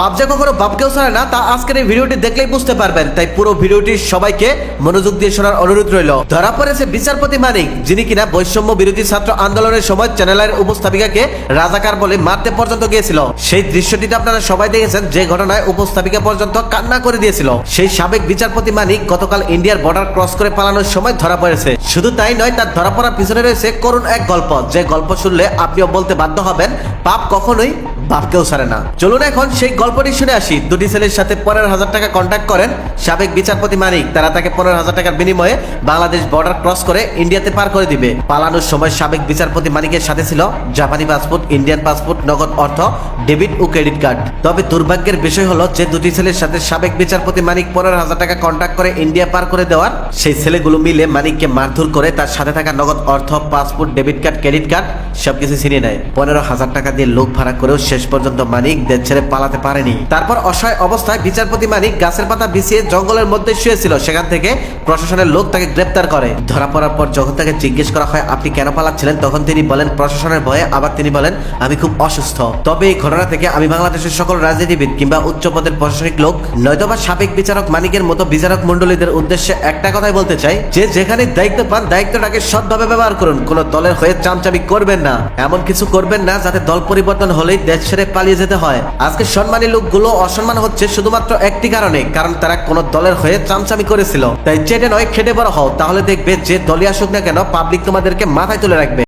পাপ যে কখনো বাপকেও ছাড়ে না, তা আজকের এই ভিডিওটি দেখলেই বুঝতে পারবেন। তাই পুরো ভিডিওটি সবাইকে মনোযোগ দিয়ে শোনার অনুরোধ রইল। ধরা পড়েছে বিচারপতি মানিক, যিনি কিনা বৈষম্য বিরোধী ছাত্র আন্দোলনের সময় চ্যানেলের উপস্থাপিকাকে রাজাকার বলে মারতে পর্যন্ত গিয়েছিল। সেই দৃশ্যটিতে আপনারা সবাই দেখেছেন যে ঘটনায় উপস্থাপিকা পর্যন্ত কান্না করে দিয়েছিল। সেই সাবেক বিচারপতি মানিক গতকাল ইন্ডিয়ার বর্ডার ক্রস করে পালানোর সময় ধরা পড়েছে। শুধু তাই নয়, তার ধরা পড়ার পিছনে রয়েছে করুণ এক গল্প। যে গল্প শুনলে আপনিও বলতে বাধ্য হবেন, পাপ কখনোই বাপকেও ছাড়ে না। চলুন এখন সেই গল্পটি শুনে আসি। দুটি ছেলের সাথে পনেরো হাজার টাকা কন্ট্যাক্ট করেন সাবেক বিচারপতি মানিক। তারা তাকে পনেরো হাজার টাকার বিনিময়ে বাংলাদেশ বর্ডার ক্রস করে ইন্ডিয়াতে পার করে দিবে। পালানোর সময় সাবেক বিচারপতি মানিকের সাথে ছিল জাপানি পাসপোর্ট ইন্ডিয়ান পাসপোর্ট নগদ অর্থ ডেবিট ও ক্রেডিট কার্ড তবে দুর্ভাগ্যের বিষয় হলো যে দুটি ছেলের সাথে সাবেক বিচারপতি মানিক পনেরো হাজার টাকা কন্ট্যাক্ট করে ইন্ডিয়া পার করে দেওয়ার সেই ছেলেগুলো মিলে মানিককে মারধর করে তার সাথে থাকা নগদ অর্থ passport debit card credit card সবকিছু ছিনিয়ে নেয়। পনেরো হাজার টাকা দিয়ে লোক ভাড়া করেও শেষ পর্যন্ত মানিক দেশ ছেড়ে পালাতে পারেনি। তারপর অসহায় অবস্থায় বিচারপতি মানিক গাছের পাতা বিছিয়ে জঙ্গলের মধ্যে শুয়েছিল। সেখান থেকে প্রশাসনের লোক তাকে গ্রেপ্তার করে। ধরা পড়ার পর যখন তাকে জিজ্ঞেস করা হয়, আপনি কেন পালাচ্ছিলেন? তখন তিনি বলেন, প্রশাসনের ভয়ে আবার তিনি বলেন, আমি খুব অসুস্থ। তবে এই ঘটনা থেকে আমি বাংলাদেশের সকল রাজনীতিবিদ কিংবা উচ্চ পদের প্রশাসনিক লোক, নয়তোবা সাবেক বিচারক মানিকের মতো বিচারক মন্ডলীদের উদ্দেশ্যে একটা কথাই বলতে চাই, যে যেখানে দায়িত্ব পান, দায়িত্বটাকে সৎভাবে ব্যবহার করুন। কোন দলের হয়ে চামচামি করবেন না। এমন কিছু করবেন না যাতে দল পরিবর্তন হলেই দেশ ছেড়ে পালিয়ে যেতে হয়। আজকে সম্মানী লোকগুলো অসম্মান হচ্ছে শুধুমাত্র একটি কারণে, কারণ তারা কোন দলের হয়ে চামচামি করেছিল। তাই চেটে নয়, খেটে বড় হও, তাহলে দেখবে যে দলই আসুক না কেন পাবলিক তোমাদেরকে মাথায় তুলে রাখবে।